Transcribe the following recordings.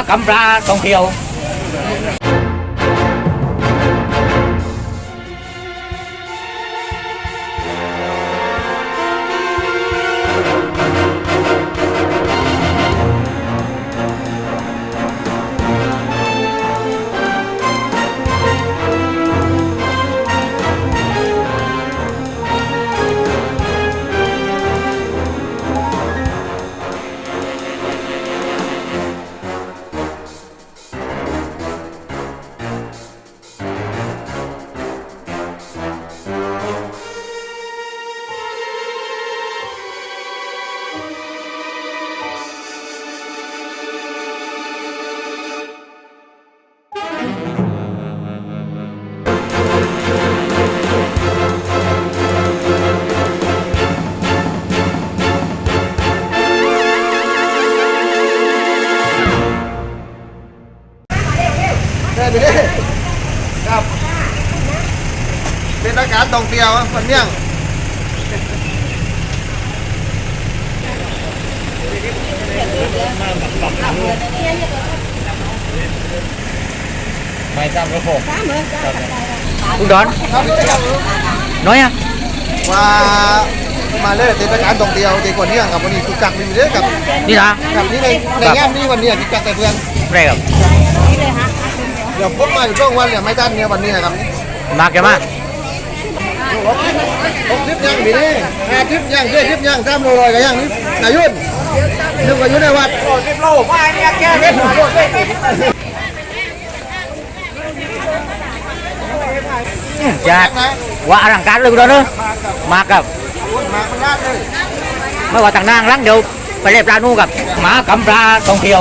ากำปลาท่องเที่ยว การตองเตียวคนเมี่ยงไม่จำระบบคุณดอนครับน้อยอะว่ามาเลยเป็นอาการตองเตียวตีคนเมี่ยงกับวันนี้คือกักมีเด้อกับนี่นะกับนี่ในในแง่นี้วันนี้คือกักแต่เพื่อนไรครับเดี๋ยวพบมาอยู่ช่วงวันเนี่ยไม่ทันเนี่ยวันนี้นะครับมากแกมาก หกทิพย์ยังมีนี่ห้าทิพย์ยังเจ็ดทิพย์ยังสามโลลอยกันยังนี่นายุ่นนึกว่าอยู่ในวัดลิฟโลมาเนี่ยแก้เด็ดจัดว่าอลังการเลยคุณดนเนอะมากับไม่ว่าต่างนางรังเดียวไปเล่นปลานู่กับหมากำปลาท่องเที่ยว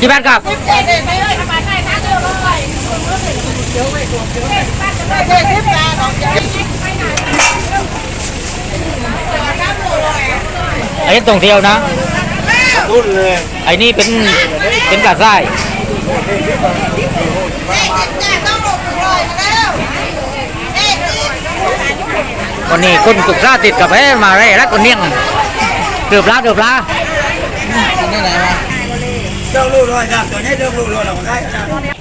กี่บาทครับ ไอ้นี่ท่องเที่ยวนะรุ่นเลยไอ้นี่เป็นเป็นกระไส้วันนี้คุณศึกษาติดกับไอ้มาไรรักคนเนียงเดือบลาเดือบลานี่ไหนมาเรื่องลูกด้วยครับตัวนี้เรื่องลูกด้วยเราได้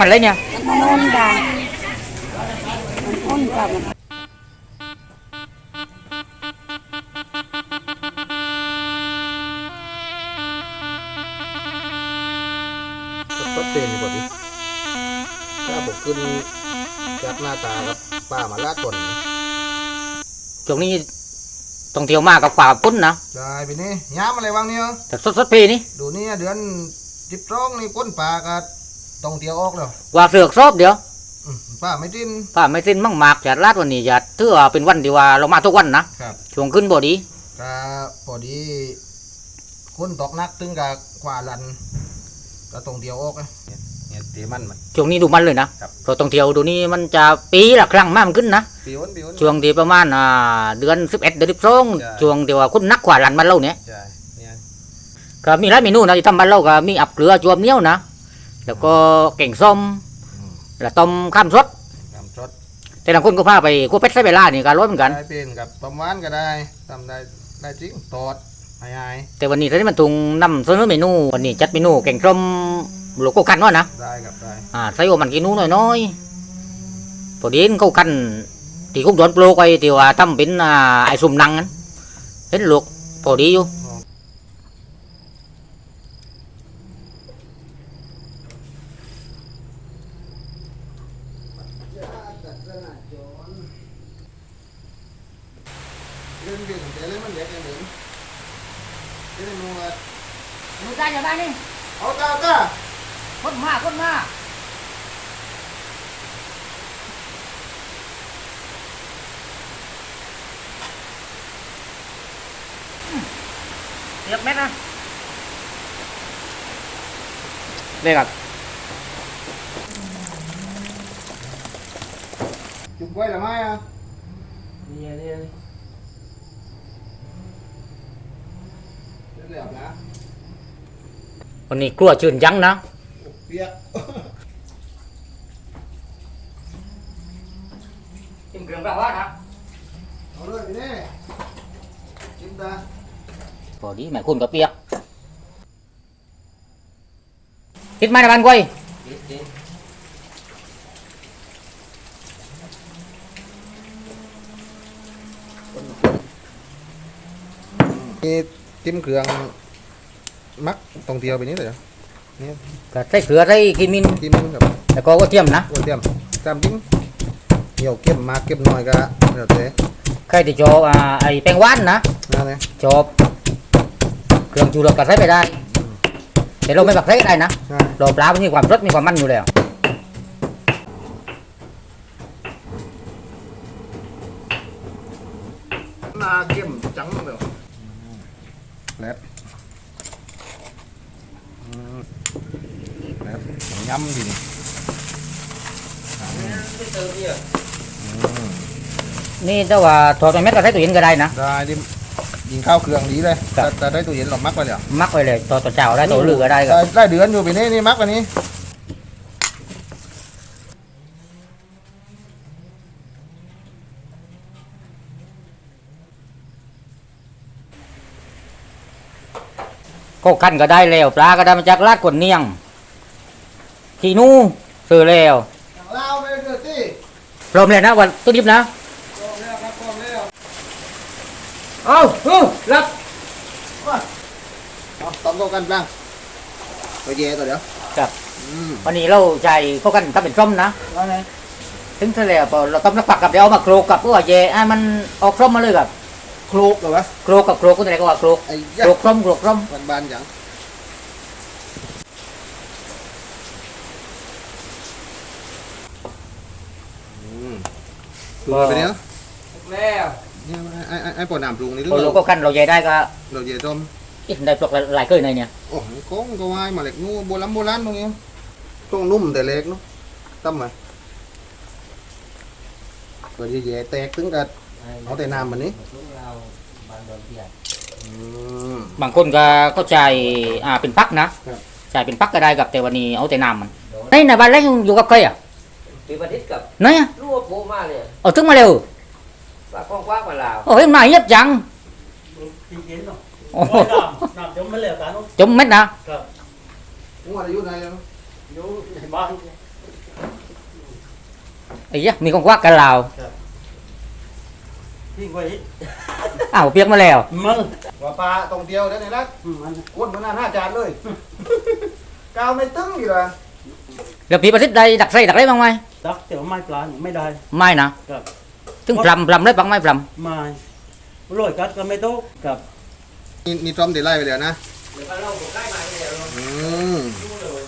อะไรเนี่ยมันอ้นดังมันอ้นกับมันก็เต็มพอดีถ้าผมขึ้นจากหน้าตากับป้ามาลาดก่อนช่วงนี้ท่องเที่ยวมากกับกว่ากับกุ้นนะได้ไปนี่ย้ำอะไรบ้างเนี่ยแต่สดสดๆปีนี่ ดูนี่เดือนจิบร้องนี่ก้นปลาก็ ต้องเตียวออกแล้วกว่าเสือกซอบเดี๋ยวอืมป้าไม่ดิ้น ป้าไม่สิ้นมั่งมากจัดลาดวันนี้จัดถือว่าเป็นวันที่ว่าเรามาทุกวันนะครับ ช่วงขึ้นบ่ดี ก็พอดีคนตกนักตึงกับขวาลัน ก็ต้องเตียวออกนะเนี่ยเตียมันมัน ช่วงนี้ดูมันเลยนะครับเราท่องเที่ยวดูนี่มันจะปีละครั้งมากขึ้นนะ ปีวนปีวนช่วงที่ประมาณอ่าเดือน11เดือน12ใช่ช่วงที่ว่าคุณนักกว่าหลันมันเล่าเนี่ยใช่เนี่ยก็มีหลายเมนูนะที่ทำบ้านเราก็มีอับเกลือจวมเหนี้ยวนะ แล้วก็แกงส้มแล้วต้มข้ามสดทำชดแต่บางคนก็พาไปกัวเป็ดไส้เวลานี่ก็ร้อยเหมือนกัน ได้เป็นกับประมาณก็ได้ทำได้ได้จริงตอดหายหายแต่วันนี้ท่านมันทุงนำเสนอเมนูวันนี้จัดเมนูแกงส้มโลโก้กันว่านะได้กับได้อ่าใส่ว่ามันกินนู้น้อยๆพอดีเขากันที่คุกโดนโปรกไว้ที่ว่าทำเป็นอ่าไอ้สุ่มนังนั้นเห็นลูกพอดีอยู่ เรื่องเรื่องแต่เรื่องมันเล็กอย่างเดิมเรื่ เรียบเม็ดนะเรียกครับจุกไว้หรือไม่อะนี่นี่เรียบนะวันนี้กลัวชื่นยังนะเปียกจิ้มเครื่องแบบว่านะเอาเลยพี่นี่จิ้มตาพอดีแม่คุณก็เปียกคิดไหมนะบ้านกวย นี่จิ้มเครื่องมักตรงเดียวไปนี้เลยเหรอก็ใส่เกลือใส่กินมินจิ้มกับแล้วก็กระเทียมนะกระเทียมตามจิ้มเหี่ยวเก็บมากเก็บน้อยก็แล้วแต่ใครที่ชอบอ่าไอ้แป้งหวานนะนั่นเลยชอบเครื่องชูรสก็ใส่ไปได้แต่เราไม่บักใส่ก็ได้นะนั่นเราปลามันมีความรสมีความมันอยู่แล้วนาเก็มจังเลย แล้วอืมแล้วยำทีนี้อืมนี่ถ้าว่าถอดไปเม็ดก็ใส่ตู้เย็นก็ได้นะ ได้ดิยิงข้าวเครื่องดีเลยครับแต่แต่ได้ตู้เย็นหรอมักไปเลยเหรอมักไว้เลยต่อต่อเจ้าได้ต่อลือก็ได้ก็ได้ได้เดือนอยู่ปีนี้นี่มักวันนี้ ก็กันก็ได้แล้วปลาก็ได้มาจากลาดกวนเนียงขี้หนูซื้อแล้วลาวไปเกิดสิพร้อมเลยนะวันต้นยิบนะพร้อมแล้วครับพร้อมแล้วเอาเอารับเอาตอมเข้ากันบ้างไปเย่ตัวเดียวครับอืมวันนี้เราใจเข้ากันถ้าเป็นส้มนะว่าไงถึงเสร็จแล้วพอเราต้มน้ำปักกับเดี๋ยวเอามาโครกกับเพื่อเย่ให้มันออกส้มมาเลยกับ โครกเหรอวะโครกกับโครกก็ไหนก็ว่าโครกไอ้โคยัรกกส้มโครกส้มษ์บานๆอย่างอืมปรุงไปเนี้ยแล้วเนี่ยไอ้ไอ้ไอ้ปอน้ำปรุงนี่พอเราก็กันเราเย่ได้ก็เราเย่ต้มอินได้ปลอกหลายเคยในเนี่ยโอ้โหก้องก็วายมาเล็กนู้โบราณโบราณตรงนี้ต้องนุ่มแต่เล็กเนาะตั้มมาเปิดเย่ๆแตกถึงกับเอาแต่น้ำมันนี้ อืม บางคนก็ก็ใจอ่าเป็นพักนะครับใจเป็นพักก็ได้กับแต่วันนี้เอาแต่น้ำมันในในบ้านแรกอยู่กับใครอะปีประทิตกับไหนอะลูกโผล่มาเนี่ยเอาถึงมาเร็วปากกว้างๆมาลาวโอ้ยมาเย็บจังจริงๆเนาะโอ้โหโอ้ยน้ำน้ำจมไม่เหลวกันเนาะจมเม็ดนะหัวอายุไหนแล้วอยู่ในบ้านไอ้ยะมีของควักกันลาว ทิ้งไว้อ้าวเปียกมาแล้ว มึงว่าปลาตรงเดียวได้ไหนละอืมมันก้นมันน่าห้าจานเลยกาวไม่ตึงอยู่ละแล้วพี่ประสิทธิ์ได้ดักไส้ดักไรบ้างไหมดักแต่ว่าไม่ปลาไม่ได้ ไม่นะครับ ถึงพลำพลำได้ปังไหมพลไม่โรยกัดก็ไม่โตะกับ มีมีต้อมติดไล่ไปเลยนะเดี๋ยวเราบอกใกล้มาเนี่ยเราอืม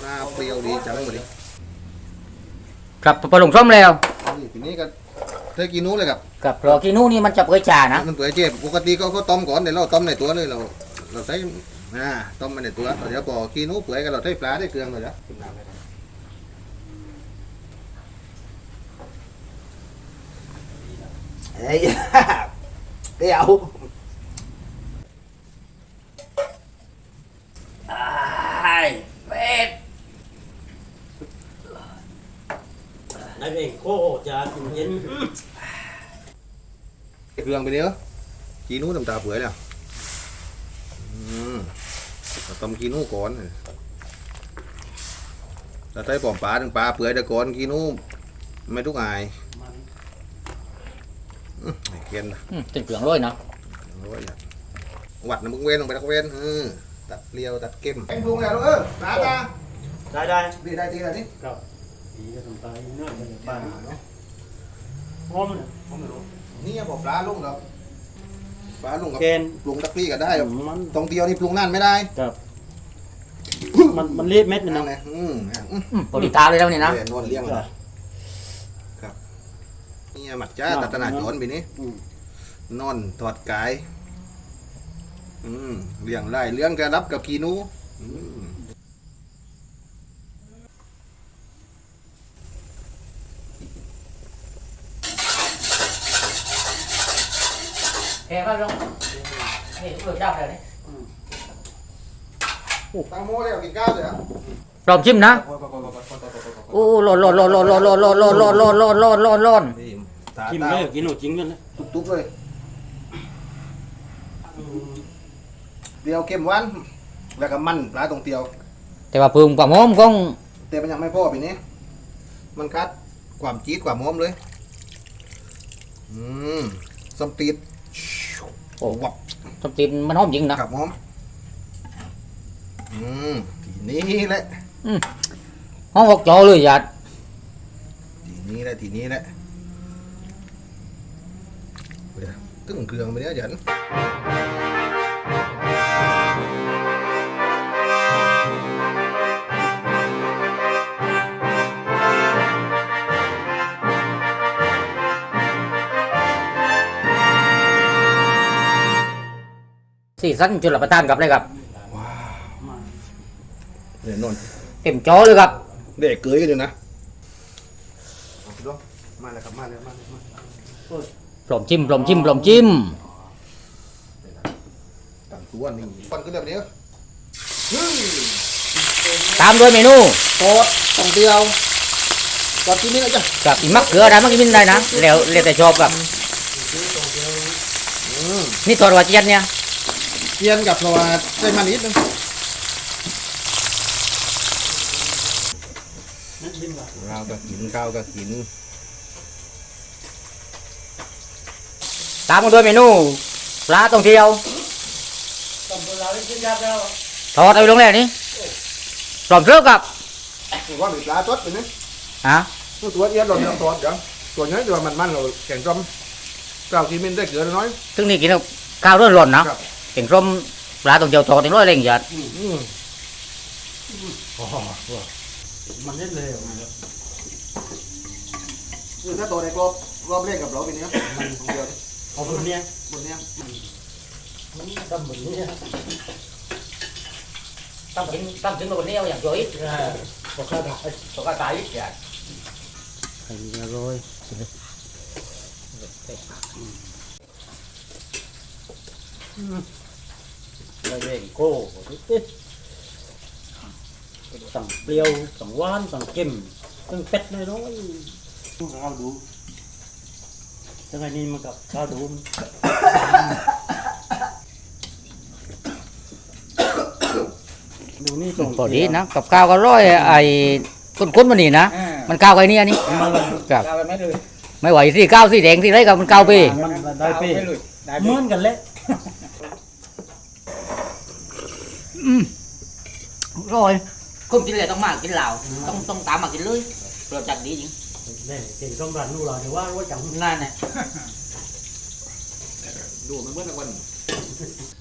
หน้าเปรี้ยวดีจังหมดดิำกับปลาหลงส้มแล้วนี่ทีนี้ก็ เธอกินนู้เลยกับกับปลากีนูนี่มันจะเปื่อยจ่านะมันเปื่อยเจ็บปกติก็เขาต้มก่อนเดี๋ยวเราต้มในตัวเลยเรา เราใช้อ่าต้มมาในตัวเดี๋ยวพอกินนู้เปื่อยก็เราใช้ปลาได้เครื่องเลยนะเฮ้ยเดี๋ยวไอ้เป็ดนั่นเองโคจะเย็น เครื่องไปเนี้ยกินนู้น้ำตาเปื่อยแล้วอืมเราต้มกินนู้ก่อนเราใช้ปอมปลาถึงปลาเปื่อยแต่ก่อนกินนู้ไม่ทุกอายมันอื้อไอ้เกียนอืมเป็นเปลืองร้อยนะโอ้ยอะวัดน้ำมึงเว้นลงไปทักเว้นเออตัดเลียวตัดเก็มแกงปรุงแล้วเออตาตาได้ได้ดีได้ดีแล้วนี่ดีก็ทำตายเนื้อมันบ้าบ้านนเนาะหอมเนี่ยนี่ยั งบอกปลาลุงครับปลาลุงกับแกน ปรุงตะกี้ก็ได้ครับมันตรงเดียวนี่ปรุงนั่นไม่ได้มันมันเละเม็ดมันนั่นะนไงอืมอืมอืมพอดีตาเลยแล้วนี่นะเดี๋ยวนวลเลี้ยงเลยครับนี่หมัดจ้าตัดตนาดโจนปีนี้อืมนอนถอดกาย อืมเลี้ยงไล่เลี้ยงกระรับกับกีนู อืม แค่ว่าลงนี่เปลือกเจ้าเลยนี่ตังโมแล้วกินข้าวเลยอะพร้อมชิมนะโอ้ร้อนร้อนร้อนร้อนร้อนร้อนร้อนร้อนร้อนร้อนร้อนร้อนร้อนร้อนกินเลยกินหนูจริงกันนะตุกๆเลยเดียวเค็มหวานแล้วก็มันปลาตรงเตียว แต่ว่าเพิ่มความหอมของแต่มันยังไม่พอปีนี้มันคัดความจี๊ดความหอมเลย อืมสมตีด โอ้วับสมตินมันหอมจริงนะขับหอมอืมทีนี้แหละหอมออกจอเลยหยาดทีนี้แหละทีนี้แหละเดี๋ยวตึ้งเครื่องไปเนี้ยจัน สีสันจุลประทานกับเลยครับ เดี๋ยวนอนเต็มจอเลยครับเด็กเกยกันอยู่นะเอาสิลูกมาแล้วครับมาแล้วมาแล้วมาแล้วพร้อมชิมพร้อมชิมพร้อมชิมตั้งตัวนี่ปันก็เดี๋ยวนี้ตามด้วยเมนูโตดตรงเดียวก่อนที่นี้นะจ๊ะกับอีมักเกลือได้มักกินได้นะแล้วแล้วแต่ชอบครับอืมนี่ทอดหัวเจียนเนี่ย เกียนกับเพราะว่าใส่มันนิดนึงนั่นกินก่อนข้าวก็กินข้าวก็กิน ตามมาด้วยเมนูปลาตองเที่ยวตำบลเราได้กินยาแล้วทอดเอาลงแล้วนี่พร้อมเสิร์ฟครับว่ามีปลาทอดไปนี่ฮะตัวเอียดเราเนี่ยทอดเดี๋ยวตัวนี้ตัวมันมันเราแกงส้มเปล่ากินมินได้เกลือน้อยซึ่งนี่กินกับข้าวร้อนร้อนๆนะ ถึงร่มปลาตรงเจียวโตถึงร้อยเร่งหยาดมันเล่นเลยคือถ้าโตในรอบรอบแรกกับรอบนี้มันตรงเดียวเอาบนเนี้ยบนเนี้ยตั้มบนเนี้ยตั้มถึงตั้มถึงมาบนเนี้ยอย่างเดียวอีกตกกระต่ายตกกระต่ายอีกอย่างอันนี้อร่อย แล้วเองโก้สั่งเปรี้ยวสั่งหวานสั่งเค็มสั่งเป็ดน้อยๆข้าวดูจังไงนี่มันกับข้าวดูดูนี่ตรงพอดีนะกับข้าวก็ร้อยไอ้คุ้นๆมานี่นะมันข้าวไอ้เนี่ยนี่มันเลยครับเอาไปไหมเลยไม่ไหวสิข้าวสีแดงสีไรกับมันข้าวไปมันได้เป้เหมือนกันเลย ร้อยคุณกินเลยต้องมากินเหล้าต้องต้องตามมากินเลยรสจัดดีจริงนี่เก่งต้องรันนู่นเราเดี๋ยวว่าว่าจังนั่นแหละดูมันเมื่อวัน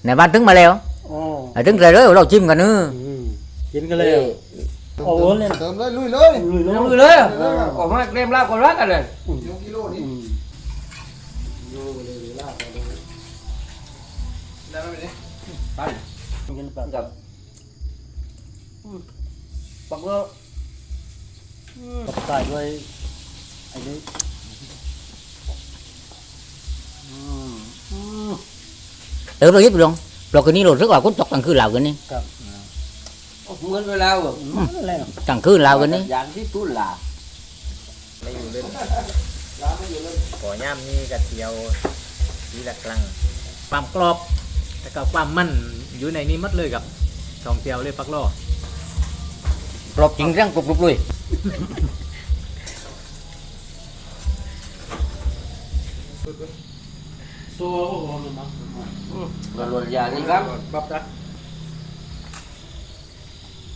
ในบ้านถึงมาแล้วโอ้ไอ้ถึงเลยเลยเราชิมกันเนอะกินกันเลยโอ้โหเลยนะเติมเลยลุยเลยลุยลน้งองมือเลยเลยออกมาเกรมลาบคนรักกันเลยยกกิโลนี่ได้ไหมเนี่ยกินแบ บกับปักก็กับใส่ด้วยไอ้นี่อืมอืมเติมเรายิบลงเราคืนนี้เรา rất là cốt chọc càng cư lào gần đi กับเหมือนเวลาแบบอะไรอะ càng cư lào gần đi อย่างที่ตุ้นลาก่อย่ำนี่กระเทียวทีละกลังความกรอบแล้วก็ความมันอยู่ในนี้หมัดเลยกับสองเทียวเลยปักล่อ ปลอบจริงเรื่องกรุบกรุบเลยตัวก็หมเลยมั้งหล่นอย่านี้ครับปั๊บนะ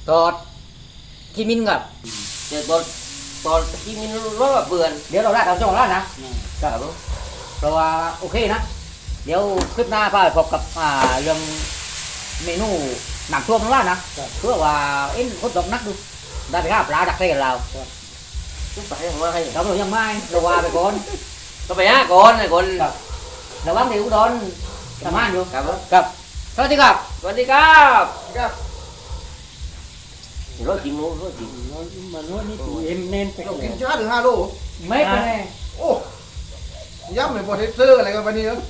ตอดขี้มินครับเดี๋ยวตอดตอนขี้มินรอบเบื่อเดี๋ยวเราได้ทำาจ้องล้วนะครับเพราะว่าโอเคนะ เดี๋ยวขึ้นหน้าไปพบกับเรื่องเมนู หนังท่วมข้างล่างนะเพื่อว่าเอ็นคนตกนักดูได้ไปข้าปลาดักใส่กับเราไปยังมาให้เราเรายังไม่เราว่าไปก่อนก็ไปฮะก่อนไอ้คนระวังเดี๋ยวอุดรทำงานอยู่ครับครับสวัสดีครับสวัสดีครับครับรถจริงนู้รถจริงมันว่านี่เอ็มเน้นไปเราเลกิยนช้าถึงห้าโลไม่เป็นไรโอ้ย่ำเลยพอเทสเซอร์อะไรกันวันนี้เนาะ